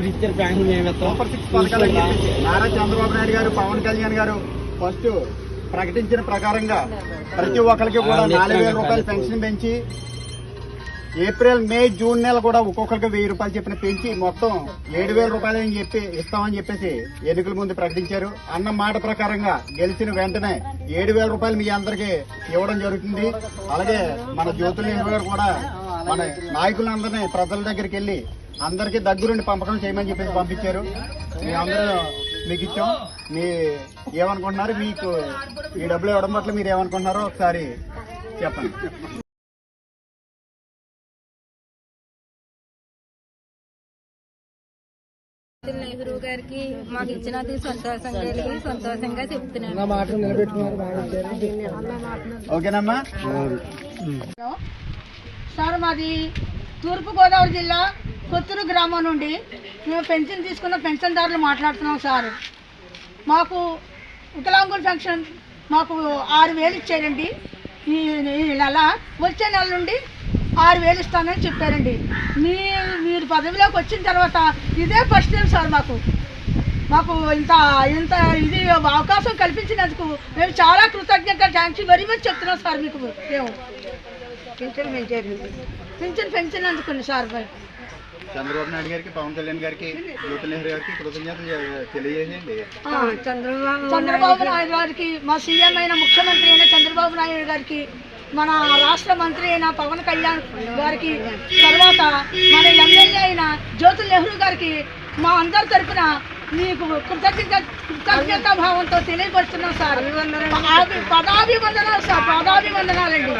ఇచ్చిన ప్యాంక్ మేము ఇస్తాం సూపర్ సిక్స్ పథకాలు అని చెప్పేసి నారా చంద్రబాబు నాయుడు గారు పవన్ కళ్యాణ్ గారు ఫస్ట్ ప్రకటించిన ప్రకారంగా ప్రతి ఒక్కరికి కూడా నాలుగు వేల రూపాయలు పెన్షన్ పెంచి ఏప్రిల్ మే జూన్ నెల కూడా ఒక్కొక్కరికి వెయ్యి రూపాయలు చెప్పిన పెంచి మొత్తం ఏడు వేల రూపాయలు అని చెప్పి ఇస్తామని చెప్పేసి ఎన్నికల ముందు ప్రకటించారు. అన్న మాట ప్రకారంగా గెలిచిన వెంటనే ఏడు వేల రూపాయలు మీ అందరికి ఇవ్వడం జరుగుతుంది. అలాగే మన జ్యోతుల గారు కూడా మన నాయకులందరినీ ప్రజల దగ్గరికి వెళ్ళి అందరికీ దగ్గరుండి పంపకం చేయమని చెప్పేసి పంపించారు. మీ అందరూ మీకు ఇచ్చాం. మీ ఏమనుకుంటున్నారు? మీకు ఈ డబ్బులు ఇవ్వడం పట్ల మీరు ఏమనుకుంటున్నారో ఒకసారి చెప్పండి. నెహ్రూ గారికి మాకు ఇచ్చినది సంతోషం కలిగి సంతోషంగా చెప్తున్నాను. ఓకేనమ్మా? సార్ మాది తూర్పుగోదావరి జిల్లా కొత్తూరు గ్రామం నుండి మేము పెన్షన్ తీసుకున్న పెన్షన్దారులు మాట్లాడుతున్నాం సార్. మాకు వికలాంగుల పెన్షన్ మాకు ఆరు వేలు ఇచ్చారండి. ఈ ఈ నెల వచ్చే నెల నుండి ఆరు వేలు ఇస్తానని చెప్పారండి. మీ మీరు పదవిలోకి వచ్చిన తర్వాత ఇదే ఫస్ట్ టైం సార్ మాకు. మాకు ఇంత ఇంత ఇది అవకాశం కల్పించినందుకు మేము చాలా కృతజ్ఞత థ్యాంక్స్ వెరీ మచ్ చెప్తున్నాం సార్ మీకు మేము. పింఛన్ పెంచారు పింఛన్ పెంచినందుకు సార్. చంద్రబాబు నాయుడు గారికి పవన్ కళ్యాణ్ గారికి జ్యోతి నెహ్రూ గారికి కృతజ్ఞతలు తెలియజేయండి. చంద్రబాబు నాయుడు గారికి మా సీఎం అయిన ముఖ్యమంత్రి అయిన చంద్రబాబు నాయుడు గారికి మన రాష్ట్ర మంత్రి అయిన పవన్ కళ్యాణ్ గారికి తర్వాత మన ఎమ్మెల్యే అయిన జ్యోతుల్ నెహ్రూ గారికి మా అందరి తరపున మీకు కృతజ్ఞత కృతజ్ఞత భావంతో తెలియపరుస్తున్నాం సార్. పదాభివందనాలు సార్ పదాభివందనాలండి.